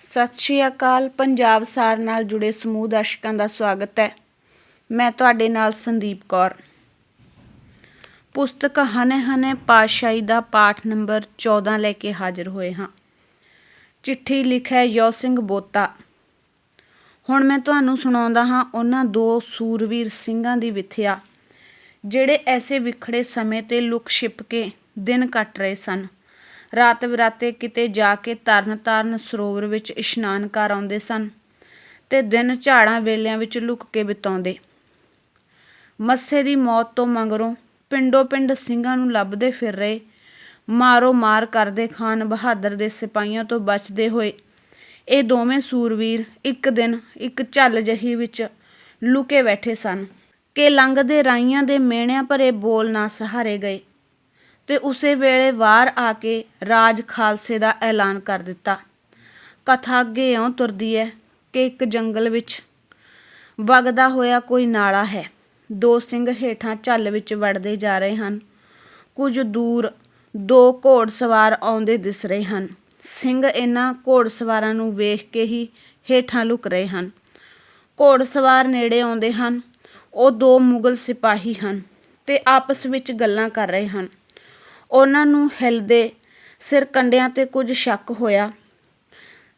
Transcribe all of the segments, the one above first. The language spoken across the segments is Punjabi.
ਸਤਿ ਸ਼੍ਰੀ ਅਕਾਲ, ਪੰਜਾਬ ਸਾਰ ਨਾਲ ਜੁੜੇ ਸਮੂਹ ਦਰਸ਼ਕਾਂ ਦਾ ਸਵਾਗਤ ਹੈ। ਮੈਂ ਤੁਹਾਡੇ ਨਾਲ ਸੰਦੀਪ ਕੌਰ। ਪੁਸਤਕ ਹਨੇ ਹਨੇ ਪਾਤਸ਼ਾਹੀ ਦਾ ਪਾਠ ਨੰਬਰ 14 ਲੈ ਕੇ ਹਾਜ਼ਰ ਹੋਏ ਹਾਂ। ਚਿੱਠੀ ਲਿਖਿਆ ਯੋ ਸਿੰਘ ਬੋਤਾ। ਹੁਣ ਮੈਂ ਤੁਹਾਨੂੰ ਸੁਣਾਉਂਦਾ ਹਾਂ ਉਹਨਾਂ ਦੋ ਸੂਰਵੀਰ ਸਿੰਘਾਂ ਦੀ ਵਿਥਿਆ, ਜਿਹੜੇ ਐਸੇ ਵਿਖੜੇ ਸਮੇਂ ਤੇ ਲੁਕ ਛਿਪ ਕੇ ਦਿਨ ਕੱਟ ਰਹੇ ਸਨ। ਰਾਤ ਵਿਰਾਤੇ ਕਿਤੇ ਜਾ ਕੇ ਤਰਨ ਤਾਰਨ ਸਰੋਵਰ ਵਿੱਚ ਇਸ਼ਨਾਨ ਕਰ ਆਉਂਦੇ ਸਨ ਤੇ ਦਿਨ ਝਾੜਾਂ ਵੇਲਿਆਂ ਵਿੱਚ ਲੁਕ ਕੇ ਬਿਤਾਉਂਦੇ। ਮੱਸੇ ਦੀ ਮੌਤ ਤੋਂ ਮਗਰੋਂ ਪਿੰਡੋ ਪਿੰਡ ਸਿੰਘਾਂ ਨੂੰ ਲੱਭਦੇ ਫਿਰ ਰਹੇ। ਮਾਰੋ ਮਾਰ ਕਰਦੇ ਖਾਨ ਬਹਾਦਰ ਦੇ ਸਿਪਾਹੀਆਂ ਤੋਂ ਬਚਦੇ ਹੋਏ। ਇਹ ਦੋਵੇਂ ਸੂਰਵੀਰ ਇੱਕ ਦਿਨ ਇੱਕ ਝੱਲ ਜਹੀ ਵਿੱਚ ਲੁਕੇ ਬੈਠੇ ਸਨ। ਕਿ ਲੰਘਦੇ ਰਾਈਆਂ ਦੇ ਮੇਣਿਆਂ ਭਰੇ ਬੋਲ ਨਾ ਸਹਾਰੇ ਗਏ। ਤੇ ਉਸੇ ਵੇਲੇ ਵਾਰ ਆ ਕੇ ਰਾਜ ਖਾਲਸੇ ਦਾ ਐਲਾਨ ਕਰ ਦਿੱਤਾ। ਕਥਾ ਅੱਗੇ ਇਉਂ ਤੁਰਦੀ ਹੈ ਕਿ ਇੱਕ ਜੰਗਲ ਵਿੱਚ ਵਗਦਾ ਹੋਇਆ ਕੋਈ ਨਾਲਾ ਹੈ। ਦੋ ਸਿੰਘ ਹੇਠਾਂ ਝੱਲ ਵਿੱਚ ਵੜਦੇ ਜਾ ਰਹੇ ਹਨ। ਕੁਝ ਦੂਰ ਦੋ ਘੋੜਸਵਾਰ ਆਉਂਦੇ ਦਿਸ ਰਹੇ ਹਨ। ਸਿੰਘ ਇਹਨਾਂ ਘੋੜਸਵਾਰਾਂ ਨੂੰ ਵੇਖ ਕੇ ਹੀ ਹੇਠਾਂ ਲੁਕ ਰਹੇ ਹਨ। ਘੋੜਸਵਾਰ ਨੇੜੇ ਆਉਂਦੇ ਹਨ। ਉਹ ਦੋ ਮੁਗਲ ਸਿਪਾਹੀ ਹਨ ਤੇ ਆਪਸ ਵਿੱਚ ਗੱਲਾਂ ਕਰ ਰਹੇ ਹਨ। ਉਹਨਾਂ ਨੂੰ ਹਿੱਲਦੇ ਸਿਰ ਕੰਢਿਆਂ ਤੇ ਕੁਝ ਸ਼ੱਕ ਹੋਇਆ।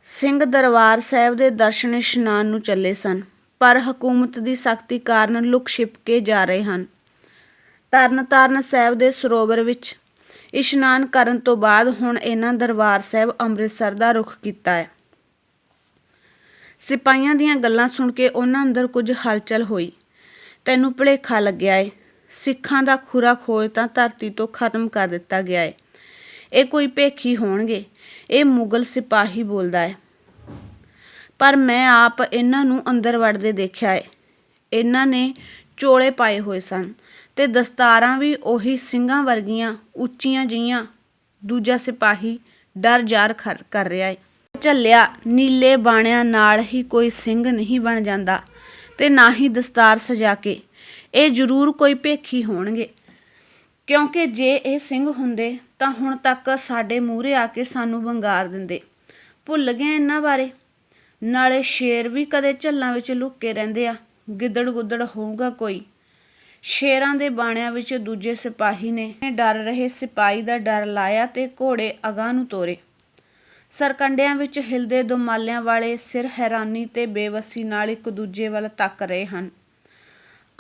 ਸਿੰਘ ਦਰਬਾਰ ਸਾਹਿਬ ਦੇ ਦਰਸ਼ਨ ਇਸ਼ਨਾਨ ਨੂੰ ਚੱਲੇ ਸਨ, ਪਰ ਹਕੂਮਤ ਦੀ ਸਖਤੀ ਕਾਰਨ ਲੁਕ ਛਿਪ ਕੇ ਜਾ ਰਹੇ ਹਨ। ਤਰਨ ਤਾਰਨ ਸਾਹਿਬ ਦੇ ਸਰੋਵਰ ਵਿੱਚ ਇਸ਼ਨਾਨ ਕਰਨ ਤੋਂ ਬਾਅਦ ਹੁਣ ਇਹਨਾਂ ਦਰਬਾਰ ਸਾਹਿਬ ਅੰਮ੍ਰਿਤਸਰ ਦਾ ਰੁਖ ਕੀਤਾ ਹੈ। ਸਿਪਾਹੀਆਂ ਦੀਆਂ ਗੱਲਾਂ ਸੁਣ ਕੇ ਉਹਨਾਂ ਅੰਦਰ ਕੁਝ ਹਲਚਲ ਹੋਈ। ਤੈਨੂੰ ਭੁਲੇਖਾ ਲੱਗਿਆ ਏ। ਸਿੱਖਾਂ ਦਾ ਖੁਰਾ ਖੋਜ ਤਾਂ ਧਰਤੀ ਤੋਂ ਖਤਮ ਕਰ ਦਿੱਤਾ ਗਿਆ ਹੈ ਇਹ ਕੋਈ ਭੇਖੀ ਹੋਣਗੇ। ਇਹ ਮੁਗਲ ਸਿਪਾਹੀ ਬੋਲਦਾ ਹੈ ਪਰ ਮੈਂ ਆਪ ਇਹਨਾਂ ਨੂੰ ਅੰਦਰ ਵੜਦੇ ਦੇਖਿਆ ਹੈ ਇਹਨਾਂ ਨੇ ਚੋਲੇ ਪਾਏ ਹੋਏ ਸਨ ਤੇ ਦਸਤਾਰਾਂ ਵੀ ਉਹੀ ਸਿੰਘਾਂ ਵਰਗੀਆਂ ਉੱਚੀਆਂ ਜੀਆਂ ਦੂਜਾ ਸਿਪਾਹੀ ਡਰ ਜਾਰ ਖਰ- ਕਰ ਰਿਹਾ ਹੈ ਝੱਲਿਆ ਨੀਲੇ ਬਾਣਿਆਂ ਨਾਲ ਹੀ ਕੋਈ ਸਿੰਘ ਨਹੀਂ ਬਣ ਜਾਂਦਾ ਤੇ ਨਾ ਹੀ ਦਸਤਾਰ ਸਜਾ ਕੇ ਇਹ ਜ਼ਰੂਰ ਕੋਈ ਭੇਖੀ ਹੋਣਗੇ। ਕਿਉਂਕਿ ਜੇ ਇਹ ਸਿੰਘ ਹੁੰਦੇ, ਤਾਂ ਹੁਣ ਤੱਕ ਸਾਡੇ ਮੂਹਰੇ ਆ ਕੇ ਸਾਨੂੰ ਵੰਗਾਰ ਦਿੰਦੇ। ਭੁੱਲ ਗਏ ਇਹਨਾਂ ਬਾਰੇ? ਨਾਲੇ ਸ਼ੇਰ ਵੀ ਕਦੇ ਝੱਲਾਂ ਵਿੱਚ ਲੁੱਕ ਕੇ ਰਹਿੰਦੇ ਆ। ਗਿੱਦੜ ਗੁੱਦੜ ਹੋਊਗਾ ਕੋਈ। ਸ਼ੇਰਾਂ ਦੇ ਬਾਣਿਆਂ ਵਿੱਚ ਦੂਜੇ ਸਿਪਾਹੀ ਨੇ। ਡਰ ਰਹੇ ਸਿਪਾਹੀ ਦਾ ਡਰ ਲਾਇਆ ਤੇ ਘੋੜੇ ਅਗਾਂਹ ਨੂੰ ਤੋਰੇ। ਸਰਕੰਡਿਆਂ ਵਿੱਚ ਹਿਲਦੇ ਦੁਮਾਲਿਆਂ ਵਾਲੇ ਸਿਰ ਹੈਰਾਨੀ ਤੇ ਬੇਵਸੀ ਨਾਲ ਇੱਕ ਦੂਜੇ ਵੱਲ ਤੱਕ ਰਹੇ ਹਨ।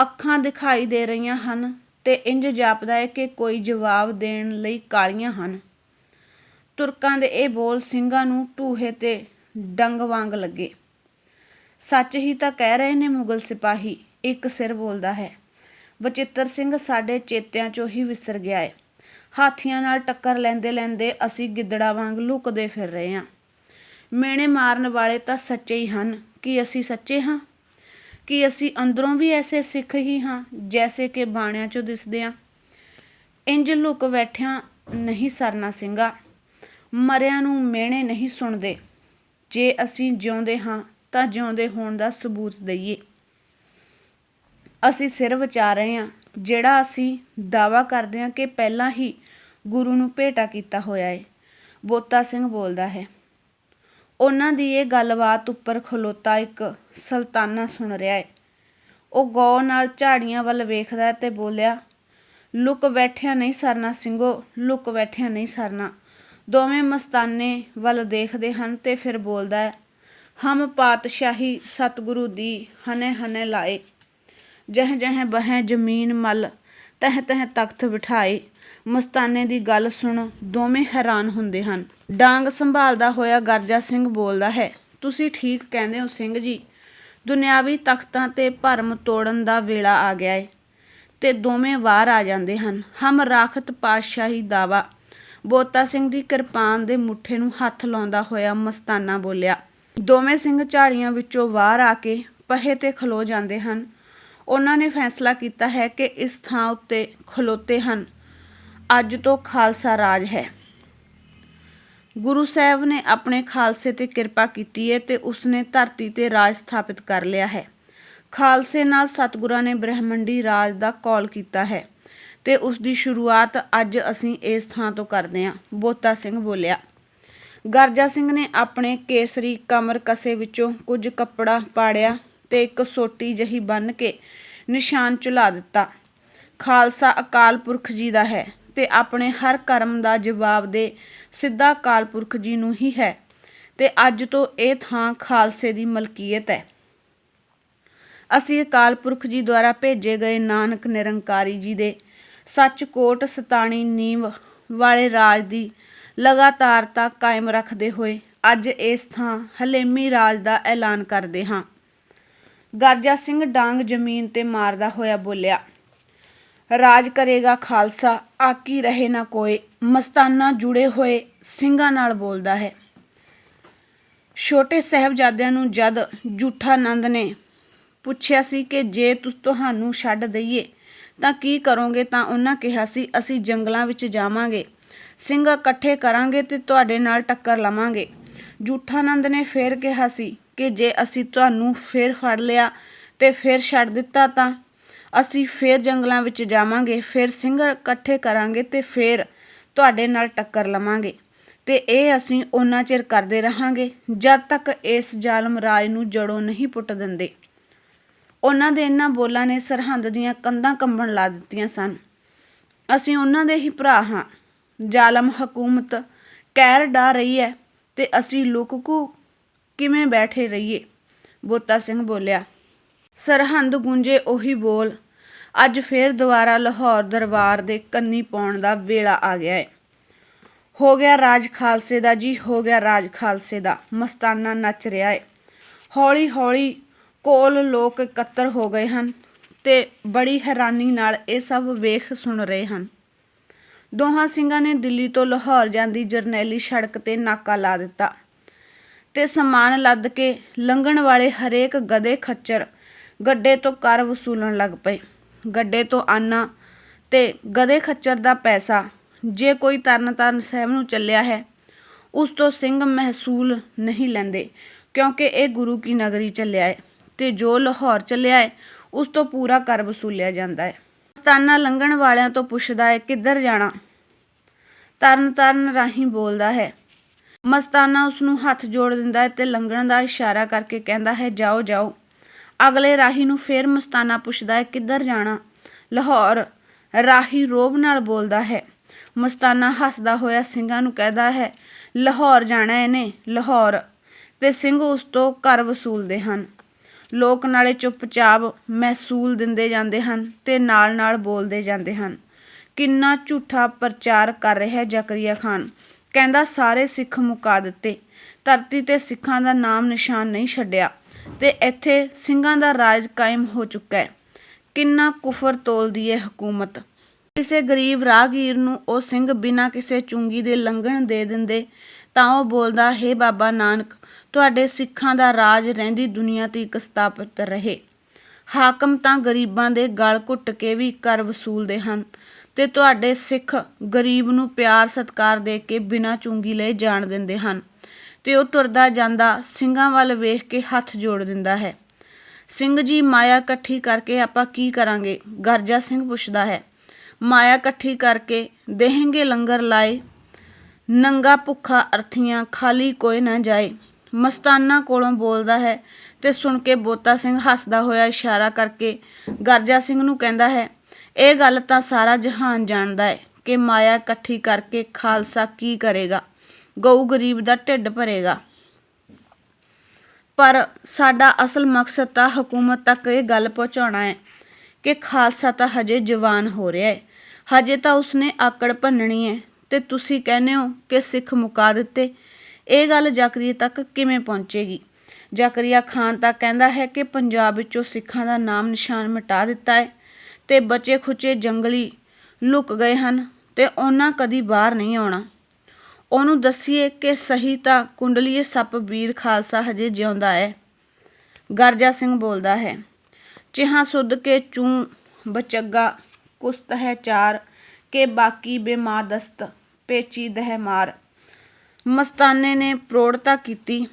ਅੱਖਾਂ ਦਿਖਾਈ ਦੇ ਰਹੀਆਂ ਹਨ ਤੇ ਇੰਜ ਜਾਪਦਾ ਹੈ ਕਿ ਕੋਈ ਜਵਾਬ ਦੇਣ ਲਈ ਕਾਲੀਆਂ ਹਨ। ਤੁਰਕਾਂ ਦੇ ਇਹ ਬੋਲ ਸਿੰਘਾਂ ਨੂੰ ਢੂਹੇ ਤੇ ਡੰਗ ਵਾਂਗ ਲੱਗੇ। ਸੱਚ ਹੀ ਤਾਂ ਕਹਿ ਰਹੇ ਨੇ ਮੁਗਲ ਸਿਪਾਹੀ, ਇੱਕ ਸਿਰ ਬੋਲਦਾ ਹੈ। ਬਚਿੱਤਰ ਸਿੰਘ ਸਾਡੇ ਚੇਤਿਆਂ ਚੋਂ ਹੀ ਵਿਸਰ ਗਿਆ ਹੈ। ਹਾਥੀਆਂ ਨਾਲ ਟੱਕਰ ਲੈਂਦੇ ਲੈਂਦੇ ਅਸੀਂ ਗਿੱਦੜਾ ਵਾਂਗ ਲੁਕਦੇ ਫਿਰ ਰਹੇ ਹਾਂ। ਮੇਣੇ ਮਾਰਨ ਵਾਲੇ ਤਾਂ ਸੱਚੇ ਹੀ ਹਨ। ਕਿ ਅਸੀਂ ਸੱਚੇ ਹਾਂ? ਕਿ ਅਸੀਂ ਅੰਦਰੋਂ ਵੀ ਐਸੇ ਸਿੱਖ ਹੀ ਹਾਂ ਜੈਸੇ ਕਿ ਬਾਣਿਆਂ ਚੋਂ ਦਿਸਦੇ ਹਾਂ। ਇੰਜ ਲੁਕ ਬੈਠਿਆਂ ਨਹੀਂ ਸਰਨਾ ਸਿੰਘਾ, ਮਰਿਆਂ ਨੂੰ ਮਿਹਣੇ ਨਹੀਂ ਸੁਣਦੇ। ਜੇ ਅਸੀਂ ਜਿਉਂਦੇ ਹਾਂ ਤਾਂ ਜਿਉਂਦੇ ਹੋਣ ਦਾ ਸਬੂਤ ਦਈਏ। ਅਸੀਂ ਸਿਰ ਵਿਚਾਰ ਰਹੇ ਹਾਂ, ਜਿਹੜਾ ਅਸੀਂ ਦਾਵਾ ਕਰਦੇ ਹਾਂ ਕਿ ਪਹਿਲਾਂ ਹੀ ਗੁਰੂ ਨੂੰ ਭੇਟਾ ਕੀਤਾ ਹੋਇਆ ਹੈ ਬੋਤਾ ਸਿੰਘ ਬੋਲਦਾ ਹੈ ਉਹਨਾਂ ਦੀ ਇਹ ਗੱਲਬਾਤ ਉੱਪਰ ਖਲੋਤਾ ਇੱਕ ਸੁਲਤਾਨਾ ਸੁਣ ਰਿਹਾ ਹੈ। ਉਹ ਗੌ ਨਾਲ ਝਾੜੀਆਂ ਵੱਲ ਵੇਖਦਾ ਹੈ ਤੇ ਬੋਲਿਆ, ਲੁਕ ਬੈਠਿਆ ਨਹੀਂ ਸਰਨਾ ਸਿੰਘੋ, ਲੁਕ ਬੈਠਿਆ ਨਹੀਂ ਸਰਨਾ। ਦੋਵੇਂ ਮਸਤਾਨੇ ਵੱਲ ਦੇਖਦੇ ਹਨ ਤੇ ਫਿਰ ਬੋਲਦਾ ਹੈ, ਹਮ ਪਾਤਸ਼ਾਹੀ ਸਤਿਗੁਰੂ ਦੀ ਹਨੇ ਹਨੇ ਲਾਏ। ਜਹ ਜਹ ਬਹਿ ਜ਼ਮੀਨ ਮਲ, ਤਹ ਤਹ ਤਖਤ ਬਿਠਾਏ। ਮਸਤਾਨੇ ਦੀ ਗੱਲ ਸੁਣ ਦੋਵੇਂ ਹੈਰਾਨ ਹੁੰਦੇ ਹਨ। ਡਾਂਗ ਸੰਭਾਲਦਾ ਹੋਇਆ ਗਰਜਾ ਸਿੰਘ ਬੋਲਦਾ ਹੈ, ਤੁਸੀਂ ਠੀਕ ਕਹਿੰਦੇ ਹੋ ਸਿੰਘ ਜੀ। ਦੁਨਿਆਵੀ ਤਖਤਾਂ ਤੇ ਭਰਮ ਤੋੜਨ ਦਾ ਵੇਲਾ ਆ ਗਿਆ ਏ ਤੇ ਦੋਵੇਂ ਵਾਰ ਆ ਜਾਂਦੇ ਹਨ। ਹਮ ਰਾਖਤ ਪਾਤਸ਼ਾਹੀ ਦਾਵਾ। ਬੋਤਾ ਸਿੰਘ ਦੀ ਕਿਰਪਾਨ ਦੇ ਮੁੱਠੇ ਨੂੰ ਹੱਥ ਲਾਉਂਦਾ ਹੋਇਆ ਮਸਤਾਨਾ ਬੋਲਿਆ, ਦੋਵੇਂ ਸਿੰਘ ਝਾੜੀਆਂ ਵਿੱਚੋਂ ਬਾਹਰ ਆ ਕੇ ਪਹੇ ਤੇ ਖਲੋ ਜਾਂਦੇ ਹਨ। ਉਹਨਾਂ ਨੇ ਫੈਸਲਾ ਕੀਤਾ ਹੈ ਕਿ ਇਸ ਥਾਂ ਉੱਤੇ ਖਲੋਤੇ ਹਨ। ਅੱਜ ਤੋਂ ਖਾਲਸਾ ਰਾਜ ਹੈ। ਗੁਰੂ ਸਾਹਿਬ ਨੇ ਆਪਣੇ ਖਾਲਸੇ ਤੇ ਕਿਰਪਾ ਕੀਤੀ ਹੈ ਤੇ ਉਸਨੇ ਧਰਤੀ ਤੇ ਰਾਜ ਸਥਾਪਿਤ ਕਰ ਲਿਆ ਹੈ। ਖਾਲਸੇ ਨਾਲ ਸਤਿਗੁਰਾਂ ਨੇ ਬ੍ਰਹਮੰਡੀ ਰਾਜ ਦਾ ਕੌਲ ਕੀਤਾ ਹੈ ਤੇ ਉਸ ਦੀ ਸ਼ੁਰੂਆਤ ਅੱਜ ਅਸੀਂ ਇਸ ਥਾਂ ਤੋਂ ਕਰਦੇ ਹਾਂ। ਬੋਤਾ ਸਿੰਘ ਬੋਲਿਆ, ਗਰਜਾ ਸਿੰਘ ਨੇ ਆਪਣੇ ਕੇਸਰੀ ਕਮਰ ਕਸੇ ਵਿੱਚੋਂ ਕੁਝ ਕੱਪੜਾ ਪਾੜਿਆ ਤੇ ਇੱਕ ਸੋਟੀ ਜਹੀ ਬੰਨ ਕੇ ਨਿਸ਼ਾਨ ਚੁਲਾ ਦਿੱਤਾ। ਖਾਲਸਾ ਅਕਾਲ ਪੁਰਖ ਜੀ ਦਾ ਹੈ। ਤੇ ਆਪਣੇ ਹਰ ਕਰਮ ਦਾ ਜਵਾਬ ਦੇ ਸਿੱਧਾ ਅਕਾਲ ਪੁਰਖ ਜੀ ਨੂੰ ਹੀ ਹੈ। ਤੇ ਅੱਜ ਤੋਂ ਇਹ ਥਾਂ ਖਾਲਸੇ ਦੀ ਮਲਕੀਅਤ ਹੈ। ਅਸੀਂ ਅਕਾਲ ਪੁਰਖ ਜੀ ਦੁਆਰਾ ਭੇਜੇ ਗਏ ਨਾਨਕ ਨਿਰੰਕਾਰੀ ਜੀ ਦੇ ਸੱਚ ਕੋਟ ਸਤਾਣੀ ਨੀਂਵ ਵਾਲੇ ਰਾਜ ਦੀ ਲਗਾਤਾਰਤਾ ਕਾਇਮ ਰੱਖਦੇ ਹੋਏ ਅੱਜ ਇਸ ਥਾਂ ਹਲੇਮੀ ਰਾਜ ਦਾ ਐਲਾਨ ਕਰਦੇ ਹਾਂ। ਗਰਜਾ ਸਿੰਘ ਡਾਂਗ ਜ਼ਮੀਨ ਤੇ ਮਾਰਦਾ ਹੋਇਆ ਬੋਲਿਆ ਰਾਜ ਕਰੇਗਾ ਖਾਲਸਾ। ਆਕੀ ਰਹੇ ਨਾ ਕੋਏ ਮਸਤਾਨਾ ਜੁੜੇ ਹੋਏ ਸਿੰਘਾਂ ਨਾਲ ਬੋਲਦਾ ਹੈ। ਛੋਟੇ ਸਾਹਿਬਜ਼ਾਦਿਆਂ ਨੂੰ ਜਦ ਜੂਠਾਨੰਦ ਨੇ ਪੁੱਛਿਆ ਸੀ ਕਿ ਜੇ ਤੁ ਤੁਹਾਨੂੰ ਛੱਡ ਦਈਏ, ਤਾਂ ਕੀ ਕਰੋਗੇ, ਤਾਂ ਉਹਨਾਂ ਕਿਹਾ ਸੀ, ਅਸੀਂ ਜੰਗਲਾਂ ਵਿੱਚ ਜਾਵਾਂਗੇ। ਸਿੰਘ ਇਕੱਠੇ ਕਰਾਂਗੇ ਤੇ ਤੁਹਾਡੇ ਨਾਲ ਟੱਕਰ ਲਵਾਂਗੇ। ਜੂਠਾਨੰਦ ਨੇ ਫੇਰ ਕਿਹਾ ਸੀ ਕਿ ਜੇ ਅਸੀਂ ਤੁਹਾਨੂੰ ਫੇਰ ਫੜ ਲਿਆ ਤੇ ਫੇਰ ਛੱਡ ਦਿੱਤਾ ਤਾਂ ਅਸੀਂ ਫੇਰ ਜੰਗਲਾਂ ਵਿੱਚ ਜਾਵਾਂਗੇ, ਫੇਰ ਸਿੰਘ ਇਕੱਠੇ ਕਰਾਂਗੇ ਤੇ ਫੇਰ ਤੁਹਾਡੇ ਨਾਲ ਟੱਕਰ ਲਵਾਂਗੇ। ਤੇ ਇਹ ਅਸੀਂ ਉਹਨਾਂ ਚਿਰ ਕਰਦੇ ਰਹਾਂਗੇ ਜਦ ਤੱਕ ਇਸ ਜ਼ਾਲਮ ਰਾਜ ਨੂੰ ਜੜੋਂ ਨਹੀਂ ਪੁੱਟ ਦਿੰਦੇ। ਉਹਨਾਂ ਦੇ ਇਹਨਾਂ ਬੋਲਾਂ ਨੇ ਸਰਹੰਦ ਦੀਆਂ ਕੰਧਾਂ ਕੰਬਣ ਲਾ ਦਿੱਤੀਆਂ ਸਨ। ਅਸੀਂ ਉਹਨਾਂ ਦੇ ਹੀ ਭਰਾ ਹਾਂ। ਜ਼ਾਲਮ ਹਕੂਮਤ ਕਹਿਰ ਡਾ ਰਹੀ ਹੈ ਤੇ ਅਸੀਂ ਲੁਕਕੂ ਕਿਵੇਂ ਬੈਠੇ ਰਹੀਏ? ਬੋਤਾ ਸਿੰਘ ਬੋਲਿਆ ਸਰਹੰਦ ਗੁੰਜੇ ਉਹੀ ਬੋਲ। ਅੱਜ ਫੇਰ ਦੁਬਾਰਾ ਲਾਹੌਰ ਦਰਬਾਰ ਦੇ ਕੰਨੀ ਪਾਉਣ ਦਾ ਵੇਲਾ ਆ ਗਿਆ ਹੈ ਹੋ ਗਿਆ ਰਾਜ ਖਾਲਸੇ ਦਾ ਜੀ, ਹੋ ਗਿਆ ਰਾਜ ਖਾਲਸੇ ਦਾ। ਮਸਤਾਨਾ ਨੱਚ ਰਿਹਾ ਹੈ ਹੌਲੀ ਹੌਲੀ ਕੋਲ ਲੋਕ ਇਕੱਤਰ ਹੋ ਗਏ ਹਨ ਤੇ ਬੜੀ ਹੈਰਾਨੀ ਨਾਲ ਇਹ ਸਭ ਵੇਖ ਸੁਣ ਰਹੇ ਹਨ। ਦੋਹਾਂ ਸਿੰਘਾਂ ਨੇ ਦਿੱਲੀ ਤੋਂ ਲਾਹੌਰ ਜਾਂਦੀ ਜਰਨੈਲੀ ਸੜਕ ਤੇ ਨਾਕਾ ਲਾ ਦਿੱਤਾ ਤੇ ਸਮਾਨ ਲੱਦ ਕੇ ਲੰਘਣ ਵਾਲੇ ਹਰੇਕ ਗਧੇ ਖੱਚਰ ਗੱਡੇ ਤੋਂ ਕਰ ਵਸੂਲਣ ਲੱਗ ਪਏ। ਗੱਡੇ ਤੋਂ ਆਨਾ ਤੇ ਗਧੇ ਖੱਚਰ ਦਾ ਪੈਸਾ ਜੇ ਕੋਈ ਤਰਨਤਾਰਨ ਸਾਹਿਬ ਨੂੰ ਚੱਲਿਆ ਹੈ, ਉਸ ਤੋਂ ਸਿੰਘ ਮਹਿਸੂਲ ਨਹੀਂ ਲੈਂਦੇ, ਕਿਉਂਕਿ ਇਹ ਗੁਰੂ ਕੀ ਨਗਰੀ ਚੱਲਿਆ ਹੈ ਤੇ ਜੋ ਲਾਹੌਰ ਚੱਲਿਆ ਹੈ, ਉਸ ਤੋਂ ਪੂਰਾ ਕਰ ਵਸੂਲਿਆ ਜਾਂਦਾ ਹੈ। ਮਸਤਾਨਾ ਲੰਘਣ ਵਾਲਿਆਂ ਤੋਂ ਪੁੱਛਦਾ ਹੈ, ਕਿੱਧਰ ਜਾਣਾ? ਤਰਨ ਤਰਨ ਰਾਹੀਂ ਬੋਲਦਾ ਹੈ, ਮਸਤਾਨਾ ਉਸ ਨੂੰ ਹੱਥ ਜੋੜ ਦਿੰਦਾ ਹੈ ਤੇ ਲੰਘਣ ਦਾ ਇਸ਼ਾਰਾ ਕਰਕੇ ਕਹਿੰਦਾ ਹੈ, ਜਾਓ ਜਾਓ। ਅਗਲੇ ਰਾਹੀ ਨੂੰ ਫੇਰ ਮਸਤਾਨਾ ਪੁੱਛਦਾ ਹੈ, ਕਿੱਧਰ ਜਾਣਾ? ਲਾਹੌਰ ਰਾਹੀ ਰੋਬ ਨਾਲ ਬੋਲਦਾ ਹੈ। ਮਸਤਾਨਾ ਹੱਸਦਾ ਹੋਇਆ ਸਿੰਘਾਂ ਨੂੰ ਕਹਿੰਦਾ ਹੈ, ਲਾਹੌਰ ਜਾਣਾ ਇਹਨੇ, ਲਾਹੌਰ। ਤੇ ਸਿੰਘ ਉਸ ਤੋਂ ਕਰ ਵਸੂਲਦੇ ਹਨ। ਲੋਕ ਨਾਲੇ ਚੁੱਪਚਾਪ ਮਹਿਸੂਲ ਦਿੰਦੇ ਜਾਂਦੇ ਹਨ ਤੇ ਨਾਲ-ਨਾਲ ਬੋਲਦੇ ਜਾਂਦੇ ਹਨ। ਕਿੰਨਾ ਝੂਠਾ ਪ੍ਰਚਾਰ ਕਰ ਰਿਹਾ ਜ਼ਕਰੀਆ ਖਾਨ। ਕਹਿੰਦਾ, ਸਾਰੇ ਸਿੱਖ ਮੁਕਾ ਦਿੱਤੇ। ਧਰਤੀ ਤੇ ਸਿੱਖਾਂ ਦਾ ਨਾਮ ਨਿਸ਼ਾਨ ਨਹੀਂ ਛੱਡਿਆ। ਤੇ ਇੱਥੇ ਸਿੰਘਾਂ ਦਾ ਰਾਜ ਕਾਇਮ ਹੋ ਚੁੱਕਾ ਹੈ। ਕਿੰਨਾ ਕੁਫਰ ਤੋਲਦੀ ਹੈ ਹਕੂਮਤ। ਕਿਸੇ ਗਰੀਬ ਰਾਹਗੀਰ ਨੂੰ ਉਹ ਸਿੰਘ ਬਿਨਾਂ ਕਿਸੇ ਚੁੰਗੀ ਦੇ ਲੰਘਣ ਦੇ ਦਿੰਦੇ, ਤਾਂ ਉਹ ਬੋਲਦਾ, ਹੈ ਬਾਬਾ ਨਾਨਕ, ਤੁਹਾਡੇ ਸਿੱਖਾਂ ਦਾ ਰਾਜ ਰਹਿੰਦੀ ਦੁਨੀਆ ਤੇ ਇੱਕ ਸਥਾਪਿਤ ਰਹੇ। ਹਾਕਮ ਤਾਂ ਗਰੀਬਾਂ ਦੇ ਗਲ ਘੁੱਟ ਕੇ ਵੀ ਕਰ ਵਸੂਲਦੇ ਹਨ ਤੇ ਤੁਹਾਡੇ ਸਿੱਖ ਗਰੀਬ ਨੂੰ ਪਿਆਰ ਸਤਕਾਰ ਦੇ ਕੇ ਬਿਨਾਂ ਚੁੰਗੀ ਲਏ ਜਾਣ ਦਿੰਦੇ ਹਨ। ਤੇ ਉਹ ਤੁਰਦਾ ਜਾਂਦਾ ਸਿੰਘਾਂ ਵੱਲ ਵੇਖ ਕੇ ਹੱਥ ਜੋੜ ਦਿੰਦਾ ਹੈ। ਸਿੰਘ ਜੀ ਮਾਇਆ ਇਕੱਠੀ ਕਰਕੇ ਆਪਾਂ ਕੀ ਕਰਾਂਗੇ? ਗਰਜਾ ਸਿੰਘ ਪੁੱਛਦਾ ਹੈ। ਮਾਇਆ ਇਕੱਠੀ ਕਰਕੇ ਦੇਹਾਂਗੇ ਲੰਗਰ ਲਾਏ। ਨੰਗਾ ਭੁੱਖਾ ਅਰਥੀਆਂ ਖਾਲੀ ਕੋਈ ਨਾ ਜਾਏ। ਮਸਤਾਨਾ ਕੋਲੋਂ ਬੋਲਦਾ ਹੈ ਤੇ ਸੁਣ ਕੇ ਬੋਤਾ ਸਿੰਘ ਹੱਸਦਾ ਹੋਇਆ ਇਸ਼ਾਰਾ ਕਰਕੇ ਗਰਜਾ ਸਿੰਘ ਨੂੰ ਕਹਿੰਦਾ ਹੈ, ਇਹ ਗੱਲ ਤਾਂ ਸਾਰਾ ਜਹਾਨ ਜਾਣਦਾ ਹੈ ਕਿ ਮਾਇਆ ਇਕੱਠੀ ਕਰਕੇ ਖਾਲਸਾ ਕੀ ਕਰੇਗਾ? ਗਊ ਗਰੀਬ ਦਾ ਢਿੱਡ ਭਰੇਗਾ। ਪਰ ਸਾਡਾ ਅਸਲ ਮਕਸਦ ਤਾਂ ਹਕੂਮਤ ਤੱਕ ਇਹ ਗੱਲ ਪਹੁੰਚਾਉਣਾ ਹੈ ਕਿ ਖਾਲਸਾ ਤਾਂ ਹਜੇ ਜਵਾਨ ਹੋ ਰਿਹਾ ਹੈ। ਹਜੇ ਤਾਂ ਉਸਨੇ ਆਕੜ ਭੰਨਣੀ ਹੈ ਤੇ ਤੁਸੀਂ ਕਹਿੰਦੇ ਹੋ ਕਿ ਸਿੱਖ ਮੁਕਾ ਦਿੱਤੇ। ਇਹ ਗੱਲ ਜ਼ਕਰੀਆ ਤੱਕ ਕਿਵੇਂ ਪਹੁੰਚੇਗੀ? ਜ਼ਕਰੀਆ ਖਾਨ ਤਾਂ ਕਹਿੰਦਾ ਹੈ ਕਿ ਪੰਜਾਬ ਵਿੱਚੋਂ ਸਿੱਖਾਂ ਦਾ ਨਾਮ ਨਿਸ਼ਾਨ ਮਿਟਾ ਦਿੱਤਾ ਹੈ ਤੇ ਬਚੇ ਖੁਚੇ ਜੰਗਲੀ ਲੁਕ ਗਏ ਹਨ ਤੇ ਉਹਨਾਂ ਕਦੀ ਬਾਹਰ ਨਹੀਂ ਆਉਣਾ। ਉਹਨੂੰ ਦੱਸੀਏ ਕਿ ਸਹੀ ਤਾਂ ਕੁੰਡਲੀਏ ਸੱਪ ਵੀਰ ਖਾਲਸਾ ਹਜੇ ਜਿਉਂਦਾ ਹੈ। ਗਰਜਾ ਸਿੰਘ ਬੋਲਦਾ ਹੈ, ਚਿਹਾ ਸੁੱਧ ਕੇ ਚੂ ਬਚੱਗਾ, ਕੁਸਤ ਹੈ ਚਾਰ, ਕੇ ਬਾਕੀ ਬੇਮਾਦਸਤ ਪੇਚੀ ਦਹਿ ਮਾਰ। ਮਸਤਾਨੇ ਨੇ ਪ੍ਰੋੜਤਾ ਕੀਤੀ,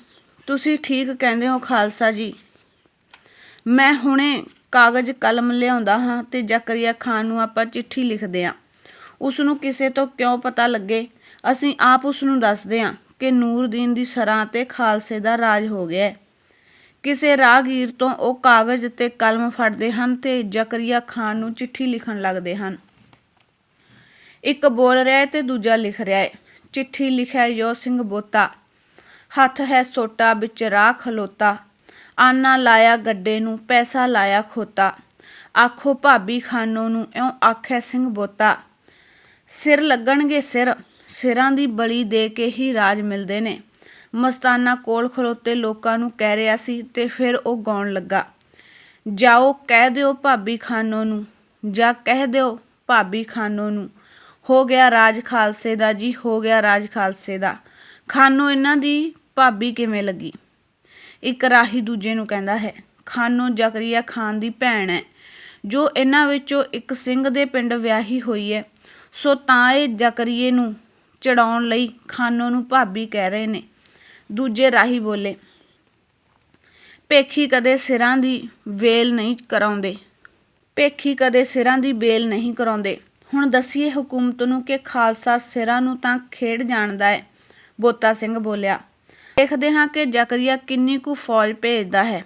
ਤੁਸੀਂ ਠੀਕ ਕਹਿੰਦੇ ਹੋ ਖਾਲਸਾ ਜੀ। ਮੈਂ ਹੁਣੇ ਕਾਗਜ਼ ਕਲਮ ਲਿਆਉਂਦਾ ਹਾਂ ਤੇ ਜ਼ਕਰੀਆ ਖਾਨ ਨੂੰ ਆਪਾਂ ਚਿੱਠੀ ਲਿਖਦੇ ਹਾਂ ਉਸ ਨੂੰ ਕਿਸੇ ਤੋਂ ਕਿਉਂ ਪਤਾ ਲੱਗੇ? ਅਸੀਂ ਆਪ ਉਸ ਨੂੰ ਦੱਸਦੇ ਹਾਂ ਕਿ ਨੂਰਦੀਨ ਦੀ ਸਰਾਂ ਤੇ ਖਾਲਸੇ ਦਾ ਰਾਜ ਹੋ ਗਿਆ ਕਿਸੇ ਰਾਹਗੀਰ ਤੋਂ ਉਹ ਕਾਗਜ਼ ਤੇ ਕਲਮ ਫੜਦੇ ਹਨ ਤੇ ਜ਼ਕਰੀਆ ਖਾਨ ਨੂੰ ਚਿੱਠੀ ਲਿਖਣ ਲੱਗਦੇ ਹਨ। ਇੱਕ ਬੋਲ ਰਿਹਾ ਹੈ ਤੇ ਦੂਜਾ ਲਿਖ ਰਿਹਾ ਹੈ। ਚਿੱਠੀ ਲਿਖਿਆ ਯੋ ਸਿੰਘ ਬੋਤਾ। ਹੱਥ ਹੈ ਸੋਟਾ, ਵਿੱਚ ਰਾਹ ਖਲੋਤਾ। ਆਨਾ ਲਾਇਆ ਗੱਡੇ ਨੂੰ, ਪੈਸਾ ਲਾਇਆ ਖੋਤਾ। ਆਖੋ ਭਾਬੀ ਖਾਨੋ ਨੂੰ, ਇਉਂ ਆਖੈ ਸਿੰਘ ਬੋਤਾ। ਸਿਰ ਲੱਗਣਗੇ ਸਿਰ। ਸਿਰਾਂ ਦੀ ਬਲੀ ਦੇ ਕੇ ਹੀ ਰਾਜ ਮਿਲਦੇ ਨੇ। ਮਸਤਾਨਾ ਕੋਲ ਖਲੋਤੇ ਲੋਕਾਂ ਨੂੰ ਕਹਿ ਰਿਹਾ ਸੀ ਤੇ ਫਿਰ ਉਹ ਗਾਉਣ ਲੱਗਾ, ਜਾਓ, ਕਹਿ ਦਿਓ ਭਾਬੀ ਖਾਨੋ ਨੂੰ, ਜਾਂ ਕਹਿ ਦਿਓ ਭਾਬੀ ਖਾਨੋ ਨੂੰ, ਹੋ ਗਿਆ ਰਾਜ ਖਾਲਸੇ ਦਾ ਜੀ, ਹੋ ਗਿਆ ਰਾਜ ਖਾਲਸੇ ਦਾ, ਖਾਨੋ ਇਹਨਾਂ ਦੀ ਭਾਬੀ ਕਿਵੇਂ ਲੱਗੀ? ਇੱਕ ਰਾਹੀ ਦੂਜੇ ਨੂੰ ਕਹਿੰਦਾ ਹੈ, ਖਾਨੋ ਜ਼ਕਰੀਆ ਖਾਨ ਦੀ ਭੈਣ ਹੈ, ਜੋ ਇਹਨਾਂ ਵਿੱਚੋਂ ਇੱਕ ਸਿੰਘ ਦੇ ਪਿੰਡ ਵਿਆਹੀ ਹੋਈ ਹੈ, ਸੋ ਤਾਂ ਇਹ ਜ਼ਕਰੀਏ ਨੂੰ ਚੜਾਉਣ ਲਈ ਖਾਨੋ ਨੂੰ ਭਾਬੀ ਕਹਿ ਰਹੇ ਨੇ। ਦੂਜੇ ਰਾਹੀ ਬੋਲੇ ਪੇਖੀ ਕਦੇ ਸਿਰਾਂ ਦੀ ਵੇਲ ਨਹੀਂ ਕਰਾਉਂਦੇ। ਪੇਖੀ ਕਦੇ ਸਿਰਾਂ ਦੀ ਵੇਲ ਨਹੀਂ ਕਰਾਉਂਦੇ। ਹੁਣ ਦਸੀਏ ਹਕੂਮਤ ਨੂੰ ਕਿ ਖਾਲਸਾ ਸਿਰਾਂ ਨੂੰ ਤਾਂ ਖੇਡ ਜਾਣਦਾ ਹੈ ਬੋਤਾ ਸਿੰਘ ਬੋਲਿਆ, ਦੇਖਦੇ ਹਾਂ ਕਿ ਜ਼ਕਰੀਆ ਕਿੰਨੀ ਕੁ ਫੌਜ ਭੇਜਦਾ ਹੈ।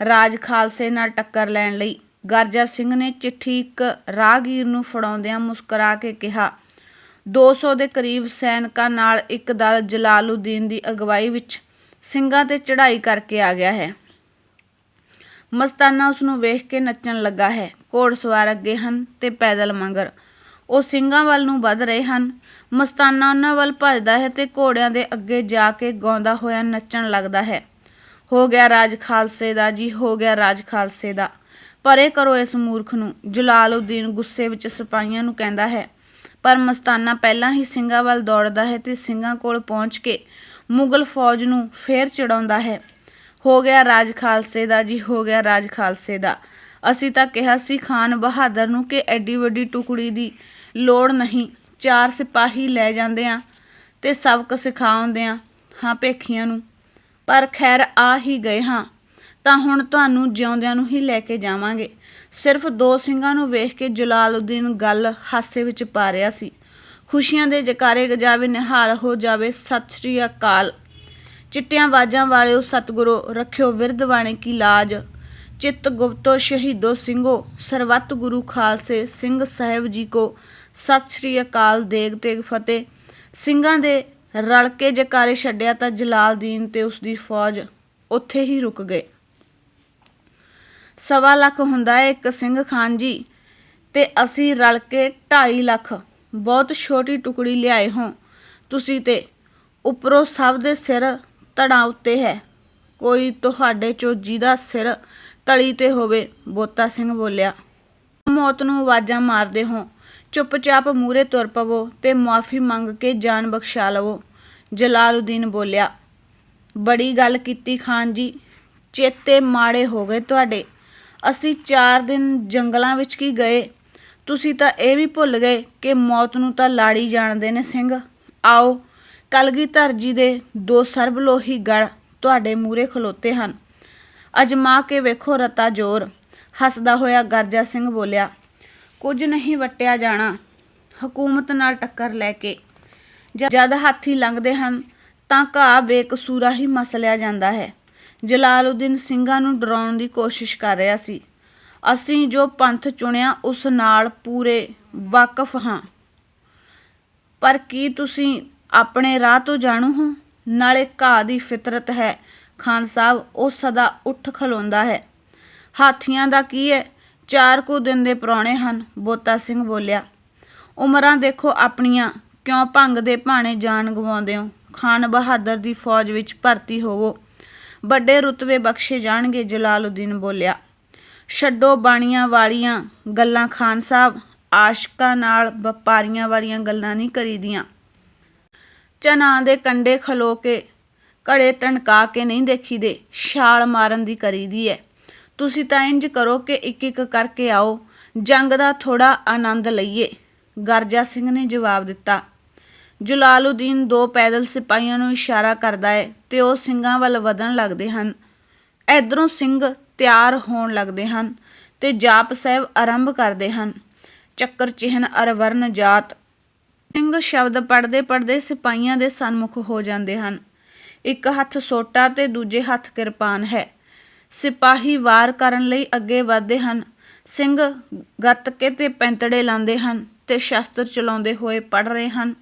ਰਾਜ ਖਾਲਸੇ ਨਾਲ ਟੱਕਰ ਲੈਣ ਲਈ ਗਰਜਾ ਸਿੰਘ ਨੇ ਚਿੱਠੀ ਇੱਕ ਰਾਹਗੀਰ ਨੂੰ ਫੜਾਉਂਦਿਆਂ ਮੁਸਕਰਾ ਕੇ ਕਿਹਾ 200 ਦੇ ਕਰੀਬ ਸੈਨਿਕਾਂ ਨਾਲ ਇੱਕ ਦਲ ਜਲਾਲਉਦੀਨ ਦੀ ਅਗਵਾਈ ਵਿੱਚ ਸਿੰਘਾਂ ਤੇ ਚੜ੍ਹਾਈ ਕਰਕੇ ਆ ਗਿਆ ਹੈ। ਮਸਤਾਨਾ ਉਸ ਨੂੰ ਵੇਖ ਕੇ ਨੱਚਣ ਲੱਗਾ ਹੈ। ਘੋੜਸਵਾਰ ਅੱਗੇ ਹਨ ਤੇ ਪੈਦਲ ਮੰਗਰ। ਉਹ ਸਿੰਘਾਂ ਵੱਲ ਨੂੰ ਵੱਧ ਰਹੇ ਹਨ। ਮਸਤਾਨਾ ਉਹਨਾਂ ਵੱਲ ਭੱਜਦਾ ਹੈ ਤੇ ਘੋੜਿਆਂ ਦੇ ਅੱਗੇ ਜਾ ਕੇ ਗਾਉਂਦਾ ਹੋਇਆ ਨੱਚਣ ਲੱਗਦਾ ਹੈ। ਹੋ ਗਿਆ ਰਾਜ ਖਾਲਸੇ ਦਾ ਜੀ, ਹੋ ਗਿਆ ਰਾਜ ਖਾਲਸੇ ਦਾ। ਪਰੇ ਕਰੋ ਇਸ ਮੂਰਖ ਨੂੰ ਜਲਾਲਉਦੀਨ ਗੁੱਸੇ ਵਿੱਚ ਸਿਪਾਹੀਆਂ ਨੂੰ ਕਹਿੰਦਾ ਹੈ। ਪਰ ਮਸਤਾਨਾ ਪਹਿਲਾਂ ਹੀ ਸਿੰਘਾਂ ਵੱਲ ਦੌੜਦਾ ਹੈ ਤੇ ਸਿੰਘਾਂ ਕੋਲ ਪਹੁੰਚ ਕੇ ਮੁਗਲ ਫੌਜ ਨੂੰ ਫੇਰ ਚੜਾਉਂਦਾ ਹੈ। ਹੋ ਗਿਆ ਰਾਜ ਖਾਲਸੇ ਦਾ ਜੀ, ਹੋ ਗਿਆ ਰਾਜ ਖਾਲਸੇ ਦਾ। ਅਸੀਂ ਤਾਂ ਕਿਹਾ ਸੀ ਖਾਨ ਬਹਾਦਰ ਨੂੰ ਕਿ ਐਡੀ ਵੱਡੀ ਟੁਕੜੀ ਦੀ ਲੋੜ ਨਹੀਂ, ਚਾਰ ਸਿਪਾਹੀ ਲੈ ਜਾਂਦੇ ਆ ਤੇ ਸਬਕ ਸਿਖਾਉਂਦੇ ਆ, ਹਾਂ ਭੇਖੀਆਂ ਨੂੰ। ਪਰ ਖੈਰ ਆ ਹੀ ਗਏ ਹਾਂ, ਤਾਂ ਹੁਣ ਤੁਹਾਨੂੰ ਜਿਉਂਦਿਆਂ ਨੂੰ ਹੀ ਲੈ ਕੇ ਜਾਵਾਂਗੇ। ਸਿਰਫ ਦੋ ਸਿੰਘਾਂ ਨੂੰ ਵੇਖ ਕੇ ਜਲਾਲਉਦੀਨ ਗੱਲ ਹਾਸੇ ਵਿੱਚ ਪਾ ਰਿਹਾ ਸੀ। ਖੁਸ਼ੀਆਂ ਦੇ ਜਕਾਰੇ ਗਜਾਵੇ ਨਿਹਾਲ ਹੋ ਜਾਵੇ, ਸਤਿ ਸ੍ਰੀ ਅਕਾਲ। ਚਿੱਟਿਆਂ ਬਾਜਾਂ ਵਾਲਿਓ ਸਤਿਗੁਰੋ, ਰੱਖਿਓ ਵਿਰਧ ਬਾਣੇ ਕੀ ਲਾਜ। ਚਿੱਤ ਗੁਪਤੋ ਸ਼ਹੀਦੋ ਸਿੰਘੋ, ਸਰਬੱਤ ਗੁਰੂ ਖਾਲਸੇ ਸਿੰਘ ਸਾਹਿਬ ਜੀ ਕੋ। ਸਤਿ ਸ੍ਰੀ ਅਕਾਲ, ਦੇਗ ਤੇਗ ਫਤਿਹ। ਸਿੰਘਾਂ ਦੇ ਰਲ ਕੇ ਜਕਾਰੇ ਛੱਡਿਆ ਤਾਂ ਜਲਾਲਦੀਨ ਤੇ ਉਸ ਦੀ ਫੌਜ ਉੱਥੇ ਹੀ ਰੁਕ ਗਏ। ਸਵਾ ਲੱਖ ਹੁੰਦਾ ਹੈ ਇੱਕ ਸਿੰਘ ਖਾਨ ਜੀ। ਤੇ ਅਸੀਂ ਰਲ ਕੇ 2.5 ਲੱਖ, ਬਹੁਤ ਛੋਟੀ ਟੁਕੜੀ ਲਿਆਏ ਹੋ। ਤੁਸੀਂ ਤੇ ਉੱਪਰੋਂ ਸਭ ਦੇ ਸਿਰ ਤੜਾਂ ਉੱਤੇ ਹੈ। ਕੋਈ ਤੁਹਾਡੇ ਚੋਂ ਜਿਹਦਾ ਸਿਰ ਤਲੀ ਤੇ ਹੋਵੇ, ਬੋਤਾ ਸਿੰਘ ਬੋਲਿਆ। ਮੌਤ ਨੂੰ ਆਵਾਜ਼ਾਂ ਮਾਰਦੇ ਹੋ, ਚੁੱਪਚਾਪ ਮੂਰੇ ਤੁਰ ਪਵੋ ਤੇ ਮੁਆਫੀ ਮੰਗ ਕੇ ਜਾਨ ਬਖਸ਼ਾ ਲਵੋ ਜਲਾਲਉਦੀਨ ਬੋਲਿਆ। ਬੜੀ ਗੱਲ ਕੀਤੀ ਖਾਨ ਜੀ, ਚੇਤੇ ਮਾੜੇ ਹੋ ਗਏ ਤੁਹਾਡੇ। ਅਸੀਂ 4 ਦਿਨ ਜੰਗਲਾਂ ਵਿੱਚ ਕੀ ਗਏ? ਤੁਸੀਂ ਤਾਂ ਇਹ ਵੀ ਭੁੱਲ ਗਏ ਕਿ ਮੌਤ ਨੂੰ ਤਾਂ ਲਾੜੀ ਜਾਣਦੇ ਨੇ ਸਿੰਘ। ਆਓ, ਕਲਗੀਧਰ ਜੀ ਦੇ ਦੋ ਸਰਬਲੋਹੀ ਗੜ ਤੁਹਾਡੇ ਮੂਰੇ ਖਲੋਤੇ ਹਨ। ਅਜਮਾ ਕੇ ਵੇਖੋ ਰਤਾ ਜੋਰ। ਹੱਸਦਾ ਹੋਇਆ ਗਰਜਾ ਸਿੰਘ ਬੋਲਿਆ, ਕੁਝ ਨਹੀਂ ਵਟਿਆ ਜਾਣਾ। ਹਕੂਮਤ ਨਾਲ ਟੱਕਰ ਲੈ ਕੇ। ਜ- ਜਦ ਹਾਥੀ ਲੰਘਦੇ ਹਨ, ਤਾਂ ਘਾਹ ਬੇਕਸੂਰਾ ਹੀ ਮਸਲਿਆ ਜਾਂਦਾ ਹੈ। ਜਲਾਲਉਦੀਨ ਸਿੰਘਾਂ ਨੂੰ ਡਰਾਉਣ ਦੀ ਕੋਸ਼ਿਸ਼ ਕਰ ਰਿਹਾ ਸੀ। ਅਸੀਂ ਜੋ ਪੰਥ ਚੁਣਿਆ, ਉਸ ਨਾਲ ਪੂਰੇ ਵਾਕਫ ਹਾਂ। ਪਰ ਕੀ ਤੁਸੀਂ ਆਪਣੇ ਰਾਹ ਤੋਂ ਜਾਣੂ ਹੋ? ਨਾਲੇ ਘਾਹ ਦੀ ਫਿਤਰਤ ਹੈ। ਖਾਨ ਸਾਹਿਬ, ਉਹ ਸਦਾ ਉੱਠ ਖਲੋਂਦਾ ਹੈ। ਹਾਥੀਆਂ ਦਾ ਕੀ ਹੈ? ਚਾਰ ਕੁ ਦਿਨ ਦੇ ਪ੍ਰਾਹੁਣੇ ਹਨ, ਬੋਤਾ ਸਿੰਘ ਬੋਲਿਆ। ਉਮਰਾਂ ਦੇਖੋ ਆਪਣੀਆਂ, ਕਿਉਂ ਭੰਗ ਦੇ ਭਾਣੇ ਜਾਨ ਗਵਾਉਂਦੇ ਹੋ? ਖਾਨ ਬਹਾਦਰ ਦੀ ਫੌਜ ਵਿੱਚ ਭਰਤੀ ਹੋਵੋ। ਵੱਡੇ ਰੁਤਬੇ ਬਖਸ਼ੇ ਜਾਣਗੇ ਜਲਾਲਉਦੀਨ ਬੋਲਿਆ। ਛੱਡੋ ਬਾਣੀਆਂ ਵਾਲੀਆਂ ਗੱਲਾਂ, ਖਾਨ ਸਾਹਿਬ। ਆਸ਼ਕਾਂ ਨਾਲ ਵਪਾਰੀਆਂ ਵਾਲੀਆਂ ਗੱਲਾਂ ਨਹੀਂ ਕਰੀਦੀਆਂ। ਚਨਾ ਦੇ ਕੰਡੇ ਖਲੋ ਕੇ, ਘੜੇ ਤਣਕਾ ਕੇ ਨਹੀਂ ਦੇਖੀਦੇ। ਛਾਲ ਮਾਰਨ ਦੀ ਕਰੀਦੀ ਹੈ ਤੁਸੀਂ ਤਾਂ ਇੰਜ ਕਰੋ ਕਿ ਇੱਕ ਇੱਕ ਕਰਕੇ ਆਓ। ਜੰਗ ਦਾ ਥੋੜਾ ਆਨੰਦ ਲਈਏ। ਗਰਜਾ ਸਿੰਘ ਨੇ ਜਵਾਬ ਦਿੱਤਾ। ਜਲਾਲਉਦੀਨ ਦੋ ਪੈਦਲ ਸਿਪਾਹੀਆਂ ਨੂੰ ਇਸ਼ਾਰਾ ਕਰਦਾ ਹੈ ਤੇ ਉਹ ਸਿੰਘਾਂ ਵੱਲ ਵਧਣ ਲੱਗਦੇ ਹਨ। ਇਧਰੋਂ ਸਿੰਘ ਤਿਆਰ ਹੋਣ ਲੱਗਦੇ ਹਨ ਤੇ ਜਾਪ ਸਾਹਿਬ ਆਰੰਭ ਕਰਦੇ ਹਨ। ਚੱਕਰ ਚਿਹਨ ਅਰਵਰਨ ਜਾਤ। ਸਿੰਘ ਸ਼ਬਦ ਪੜਦੇ ਪੜਦੇ ਸਿਪਾਹੀਆਂ ਦੇ ਸਨਮੁਖ ਹੋ ਜਾਂਦੇ ਹਨ। ਇੱਕ ਹੱਥ ਸੋਟਾ ਤੇ ਦੂਜੇ ਹੱਥ ਕਿਰਪਾਨ ਹੈ। ਸਿਪਾਹੀ ਵਾਰ ਕਰਨ ਲਈ ਅੱਗੇ ਵਧਦੇ ਹਨ। ਸਿੰਘ ਗੱਤਕੇ ਤੇ ਪੈਂਤੜੇ ਲਾਉਂਦੇ ਹਨ ਤੇ ਸ਼ਸਤਰ ਚਲਾਉਂਦੇ ਹੋਏ ਪੜ ਰਹੇ ਹਨ।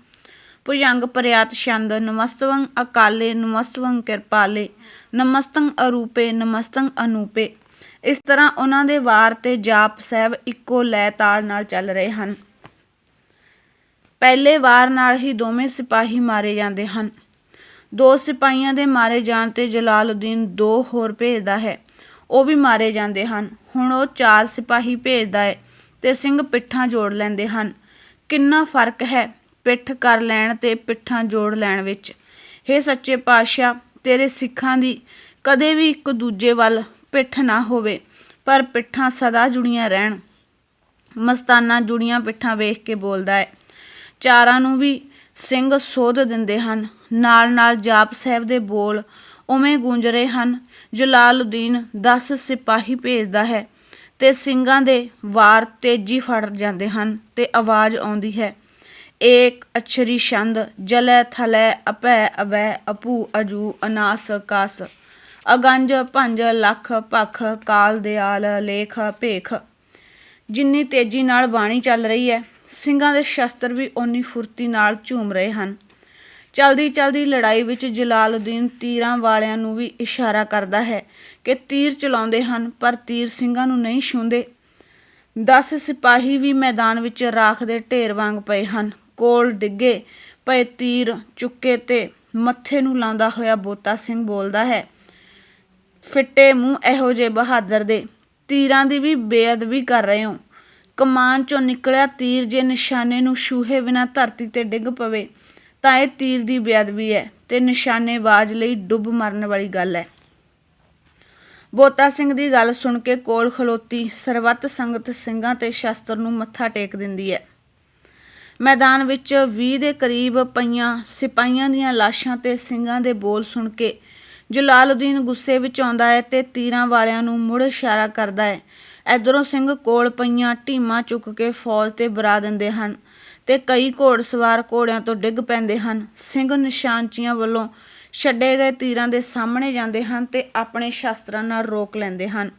ਭੁਜੰਗ ਪ੍ਰਿਆਤ ਛੰਦ, ਨਮਸਤਵੰ ਅਕਾਲੇ, ਨਮਸਤਵੰ ਕਿਰਪਾਲੇ, ਨਮਸਤੰ ਅਰੂਪੇ, ਨਮਸਤੰ ਅਨੂਪੇ। ਇਸ ਤਰ੍ਹਾਂ ਉਹਨਾਂ ਦੇ ਵਾਰ ਤੇ ਜਾਪ ਸਾਹਿਬ ਇੱਕੋ ਲੈ ਤਾਲ ਨਾਲ ਚੱਲ ਰਹੇ ਹਨ। ਪਹਿਲੇ ਵਾਰ ਨਾਲ ਹੀ ਦੋਵੇਂ ਸਿਪਾਹੀ ਮਾਰੇ ਜਾਂਦੇ ਹਨ। ਦੋ ਸਿਪਾਹੀਆਂ ਦੇ ਮਾਰੇ ਜਾਣ ਤੇ ਜਲਾਲਉਦੀਨ ਦੋ ਹੋਰ ਭੇਜਦਾ ਹੈ। ਉਹ ਵੀ ਮਾਰੇ ਜਾਂਦੇ ਹਨ। ਹੁਣ ਉਹ ਚਾਰ ਸਿਪਾਹੀ ਭੇਜਦਾ ਹੈ ਤੇ ਸਿੰਘ ਪਿੱਠਾਂ ਜੋੜ ਲੈਂਦੇ ਹਨ। ਕਿੰਨਾ ਫ਼ਰਕ ਹੈ? ਪਿੱਠ ਕਰ ਲੈਣ ਤੇ ਪਿੱਠਾਂ ਜੋੜ ਲੈਣ ਵਿੱਚ। ਹੇ ਸੱਚੇ ਪਾਤਸ਼ਾਹ, ਤੇਰੇ ਸਿੱਖਾਂ ਦੀ ਕਦੇ ਵੀ ਇੱਕ ਦੂਜੇ ਵੱਲ ਪਿੱਠ ਨਾ ਹੋਵੇ, ਪਰ ਪਿੱਠਾਂ ਸਦਾ ਜੁੜੀਆਂ ਰਹਿਣ। ਮਸਤਾਨਾ ਜੁੜੀਆਂ ਪਿੱਠਾਂ ਵੇਖ ਕੇ ਬੋਲਦਾ ਹੈ। ਚਾਰਾਂ ਨੂੰ ਵੀ ਸਿੰਘ ਸੋਧ ਦਿੰਦੇ ਹਨ। ਨਾਲ ਨਾਲ ਜਾਪ ਸਾਹਿਬ ਦੇ ਬੋਲ ਉਵੇਂ ਗੂੰਜ ਰਹੇ ਹਨ ਜਲਾਲਉਦੀਨ 10 ਸਿਪਾਹੀ ਭੇਜਦਾ ਹੈ ਤੇ ਸਿੰਘਾਂ ਦੇ ਵਾਰ ਤੇਜ਼ੀ ਫੜ ਜਾਂਦੇ ਹਨ ਤੇ ਆਵਾਜ਼ ਆਉਂਦੀ ਹੈ। ਏਕ ਅਛਰੀ ਛੰਦ, ਜਲੈ ਥਲੈ, ਅਪੈ ਅਵੈ, ਅਪੂ ਅਜੂ, ਅਨਾਸ ਕਾਸ। ਅਗੰਜ, ਭੰਜ, ਲੱਖ ਪਖ ਕਾਲ, ਦਿਆਲ, ਲੇਖ, ਭੇਖ। ਜਿੰਨੀ ਤੇਜ਼ੀ ਨਾਲ ਬਾਣੀ ਚੱਲ ਰਹੀ ਹੈ, ਸਿੰਘਾਂ ਦੇ ਸ਼ਸਤਰ ਵੀ ਓਨੀ ਫੁਰਤੀ ਨਾਲ ਝੂਮ ਰਹੇ ਹਨ। ਚਲਦੀ ਚਲਦੀ ਲੜਾਈ ਵਿੱਚ ਜਲਾਲਉਦੀਨ ਤੀਰਾਂ ਵਾਲਿਆਂ ਨੂੰ ਵੀ ਇਸ਼ਾਰਾ ਕਰਦਾ ਹੈ ਕਿ ਤੀਰ ਚਲਾਉਂਦੇ ਹਨ, ਪਰ ਤੀਰ ਸਿੰਘਾਂ ਨੂੰ ਨਹੀਂ ਛੂੰਦੇ 10 ਸਿਪਾਹੀ ਵੀ ਮੈਦਾਨ ਵਿੱਚ ਰਾਖ ਦੇ ਢੇਰ ਵਾਂਗ ਪਏ ਹਨ। ਕੋਲ ਡਿੱਗੇ। ਪਏ ਤੀਰ ਚੁੱਕੇ ਤੇ ਮੱਥੇ ਨੂੰ ਲਾਉਂਦਾ ਹੋਇਆ ਬੋਤਾ ਸਿੰਘ ਬੋਲਦਾ ਹੈ, ਫਿੱਟੇ ਮੂੰਹ ਇਹੋ ਜੇ ਬਹਾਦਰ ਦੇ। ਤੀਰਾਂ ਦੀ ਵੀ ਬੇਅਦਬੀ ਕਰ ਰਹੇ ਹੋ। ਕਮਾਨ ਚੋਂ ਨਿਕਲਿਆ ਤੀਰ ਜੇ ਨਿਸ਼ਾਨੇ ਨੂੰ ਛੂਹੇ ਬਿਨਾ ਧਰਤੀ ਤੇ ਡਿੱਗ ਪਵੇ, ਤਾਂ ਇਹ ਤੀਰ ਦੀ ਬੇਅਦਬੀ ਹੈ ਤੇ ਨਿਸ਼ਾਨੇਬਾਜ਼ ਲਈ ਡੁੱਬ ਮਰਨ ਵਾਲੀ ਗੱਲ ਹੈ। ਬੋਤਾ ਸਿੰਘ ਦੀ ਗੱਲ ਸੁਣ ਕੇ ਕੋਲ ਖਲੋਤੀ ਸਰਬੱਤ ਸੰਗਤ ਸਿੰਘਾਂ ਤੇ ਸ਼ਸਤਰ ਨੂੰ ਮੱਥਾ ਟੇਕ ਦਿੰਦੀ ਹੈ। ਮੈਦਾਨ ਵਿੱਚ 20 ਦੇ ਕਰੀਬ ਪਈਆਂ ਸਿਪਾਹੀਆਂ ਦੀਆਂ ਲਾਸ਼ਾਂ ਤੇ ਸਿੰਘਾਂ ਦੇ ਬੋਲ ਸੁਣ ਕੇ ਜਲਾਲਉਦੀਨ ਗੁੱਸੇ ਵਿੱਚ ਆਉਂਦਾ ਹੈ ਤੇ ਤੀਰਾਂ ਵਾਲਿਆਂ ਨੂੰ ਮੁੜ ਇਸ਼ਾਰਾ ਕਰਦਾ ਹੈ। ਇਧਰੋਂ ਸਿੰਘ ਕੋਲ ਪਈਆਂ ਢੀਮਾਂ ਚੁੱਕ ਕੇ ਫੌਜ ਤੇ ਬਰਾ ਦਿੰਦੇ ਹਨ ਤੇ ਕਈ ਘੋੜਸਵਾਰ ਘੋੜਿਆਂ ਤੋਂ ਡਿੱਗ ਪੈਂਦੇ ਹਨ। ਸਿੰਘ ਨਿਸ਼ਾਨਚੀਆਂ ਵੱਲੋਂ ਛੱਡੇ ਗਏ ਤੀਰਾਂ ਦੇ ਸਾਹਮਣੇ ਜਾਂਦੇ ਹਨ ਤੇ ਆਪਣੇ ਸ਼ਸਤਰਾਂ ਨਾਲ ਰੋਕ ਲੈਂਦੇ ਹਨ।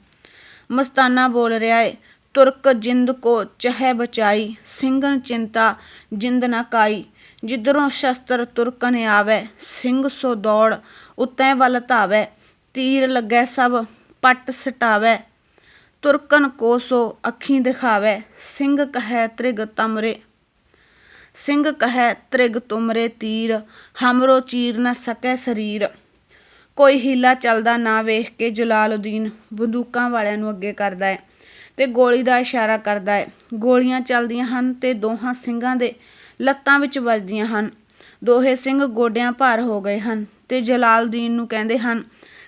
ਮਸਤਾਨਾ ਬੋਲ ਰਿਹਾ ਏ ਤੁਰਕ ਜਿੰਦ ਕੋ ਚਹਿ ਬਚਾਈ, ਸਿੰਘਨ ਚਿੰਤਾ ਜਿੰਦ ਨਾ ਕਾਈ। ਜਿੱਧਰੋਂ ਸ਼ਸਤਰ ਤੁਰਕਨ ਆਵੇ, ਸਿੰਘ ਸੋ ਦੌੜ ਉਤੈ ਵੱਲ ਧਾਵੇ। ਤੀਰ ਲੱਗੈ ਸਭ, ਪੱਟ ਸਟਾਵੇ। ਤੁਰਕਨ ਕੋ ਸੋ ਅੱਖੀਂ ਦਿਖਾਵੇ, ਸਿੰਘ ਕਹੈ ਤ੍ਰਿਗ ਤਮਰੇ। ਸਿੰਘ ਕਹੈ ਤ੍ਰਿਗ ਤੁਮਰੇ ਤੀਰ, ਹਮਰੋ ਚੀਰ ਨਾ ਸਕੈ ਸਰੀਰ। ਕੋਈ ਹੀਲਾ ਚੱਲਦਾ ਨਾ ਵੇਖ ਕੇ ਜਲਾਲਉਦੀਨ ਬੰਦੂਕਾਂ ਵਾਲਿਆਂ ਨੂੰ ਅੱਗੇ ਕਰਦਾ ਹੈ। ਤੇ ਗੋਲੀ ਦਾ ਇਸ਼ਾਰਾ ਕਰਦਾ ਹੈ। ਗੋਲੀਆਂ ਚੱਲਦੀਆਂ ਹਨ ਤੇ ਦੋਹਾਂ ਸਿੰਘਾਂ ਦੇ ਲੱਤਾਂ ਵਿੱਚ ਵੱਜਦੀਆਂ ਹਨ। ਦੋਹੇ ਸਿੰਘ ਗੋਡਿਆਂ ਭਾਰ ਹੋ ਗਏ ਹਨ ਤੇ ਜਲਾਲਉਦੀਨ ਨੂੰ ਕਹਿੰਦੇ ਹਨ,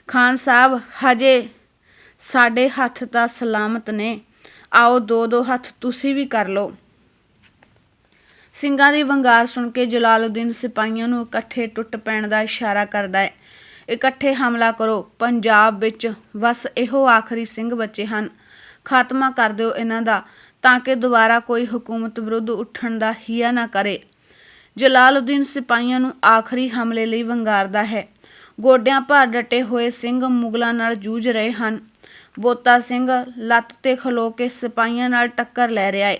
ਖਾਨ ਸਾਹਿਬ, ਹਜੇ ਸਾਡੇ ਹੱਥ ਤਾਂ ਸਲਾਮਤ ਨੇ। ਆਓ ਦੋ ਦੋ ਹੱਥ ਤੁਸੀਂ ਵੀ ਕਰ ਲਓ ਸਿੰਘਾਂ ਦੀ ਵੰਗਾਰ ਸੁਣ ਕੇ ਜਲਾਲਉਦੀਨ ਸਿਪਾਹੀਆਂ ਨੂੰ ਇਕੱਠੇ ਟੁੱਟ ਪੈਣ ਦਾ ਇਸ਼ਾਰਾ ਕਰਦਾ ਹੈ। ਇਕੱਠੇ ਹਮਲਾ ਕਰੋ, ਪੰਜਾਬ ਵਿੱਚ ਬਸ ਇਹੋ ਆਖਰੀ ਸਿੰਘ ਬਚੇ ਹਨ। ਖਾਤਮਾ ਕਰ ਦਿਓ ਇਹਨਾਂ ਦਾ, ਤਾਂ ਕਿ ਦੁਬਾਰਾ ਕੋਈ ਹਕੂਮਤ ਵਿਰੁੱਧ ਉੱਠਣ ਦਾ ਹੀਆ ਨਾ ਕਰੇ। ਜਲਾਲਉਦੀਨ ਸਿਪਾਹੀਆਂ ਨੂੰ ਆਖਰੀ ਹਮਲੇ ਲਈ ਵੰਗਾਰਦਾ ਹੈ। ਗੋਡਿਆਂ ਭਾਰ ਡਟੇ ਹੋਏ ਸਿੰਘ ਮੁਗਲਾਂ ਨਾਲ ਜੂਝ ਰਹੇ ਹਨ। ਬੋਤਾ ਸਿੰਘ ਲੱਤ ਤੇ ਖਲੋ ਕੇ ਸਿਪਾਹੀਆਂ ਨਾਲ ਟੱਕਰ ਲੈ ਰਿਹਾ ਹੈ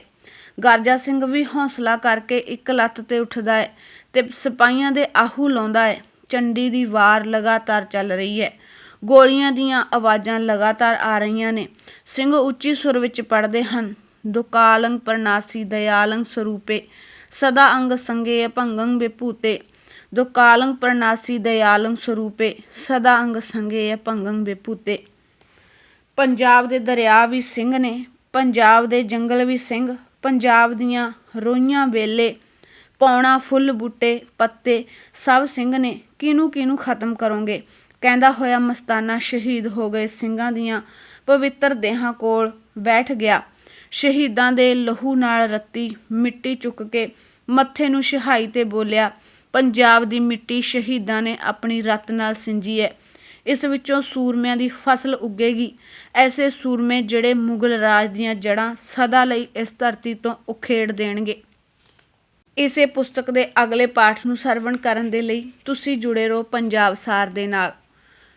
ਗਰਜਾ ਸਿੰਘ ਵੀ ਹੌਸਲਾ ਕਰਕੇ ਇੱਕ ਲੱਤ ਤੇ ਉੱਠਦਾ ਹੈ ਤੇ ਸਿਪਾਹੀਆਂ ਦੇ ਆਹੂ ਲਾਉਂਦਾ ਹੈ ਚੰਡੀ ਦੀ ਵਾਰ ਲਗਾਤਾਰ ਚੱਲ ਰਹੀ ਹੈ ਗੋਲੀਆਂ ਦੀਆਂ ਆਵਾਜ਼ਾਂ ਲਗਾਤਾਰ ਆ ਰਹੀਆਂ ਨੇ। ਸਿੰਘ ਉੱਚੀ ਸੁਰ ਵਿੱਚ ਪੜਦੇ ਹਨ, ਦੁਕਾਲੰਗ ਪ੍ਰਨਾਸੀ ਦਇਆਲੰਗ ਸਰੂਪੇ, ਸਦਾ ਅੰਗ ਸੰਗੇ ਭੰਗੰ ਵਿਭੂਤੇ ਦੁਕਾਲੰਗ ਪ੍ਰਨਾਸੀ ਦਇਆਲੰਗ ਸਰੂਪੇ, ਸਦਾ ਅੰਗ ਸੰਗੇ ਭੰਗੰ ਵਿਭੂਤੇ ਪੰਜਾਬ ਦੇ ਦਰਿਆ ਵੀ ਸਿੰਘ ਨੇ, ਪੰਜਾਬ ਦੇ ਜੰਗਲ ਵੀ ਸਿੰਘ, ਪੰਜਾਬ ਦੀਆਂ ਰੋਈਆਂ ਵੇਲੇ ਪੌਣਾ ਫੁੱਲ ਬੂਟੇ ਪੱਤੇ ਸਭ ਸਿੰਘ ਨੇ ਕਿਨੂੰ ਕਿਨੂੰ ਖਤਮ ਕਰੋਗੇ? ਕਹਿੰਦਾ ਹੋਇਆ ਮਸਤਾਨਾ ਸ਼ਹੀਦ ਹੋ ਗਏ ਸਿੰਘਾਂ ਦੀਆਂ ਪਵਿੱਤਰ ਦੇਹਾਂ ਕੋਲ ਬੈਠ ਗਿਆ। ਸ਼ਹੀਦਾਂ ਦੇ ਲਹੂ ਨਾਲ ਰੱਤੀ ਮਿੱਟੀ ਚੁੱਕ ਕੇ ਮੱਥੇ ਨੂੰ ਸ਼ਹਾਈ ਤੇ ਬੋਲਿਆ, ਪੰਜਾਬ ਦੀ ਮਿੱਟੀ ਸ਼ਹੀਦਾਂ ਨੇ ਆਪਣੀ ਰਤ ਨਾਲ ਸਿੰਜੀ ਹੈ ਇਸ ਵਿੱਚੋਂ ਸੂਰਮਿਆਂ ਦੀ ਫਸਲ ਉੱਗੇਗੀ। ਐਸੇ ਸੂਰਮੇ ਜਿਹੜੇ ਮੁਗਲ ਰਾਜ ਦੀਆਂ ਜੜ੍ਹਾਂ ਸਦਾ ਲਈ ਇਸ ਧਰਤੀ ਤੋਂ ਉਖੇੜ ਦੇਣਗੇ। ਇਸੇ ਪੁਸਤਕ ਦੇ ਅਗਲੇ ਪਾਠ ਨੂੰ ਸਰਵਣ ਕਰਨ ਦੇ ਲਈ ਤੁਸੀਂ ਜੁੜੇ ਰਹੋ ਪੰਜਾਬ ਸਾਰ ਦੇ ਨਾਲ।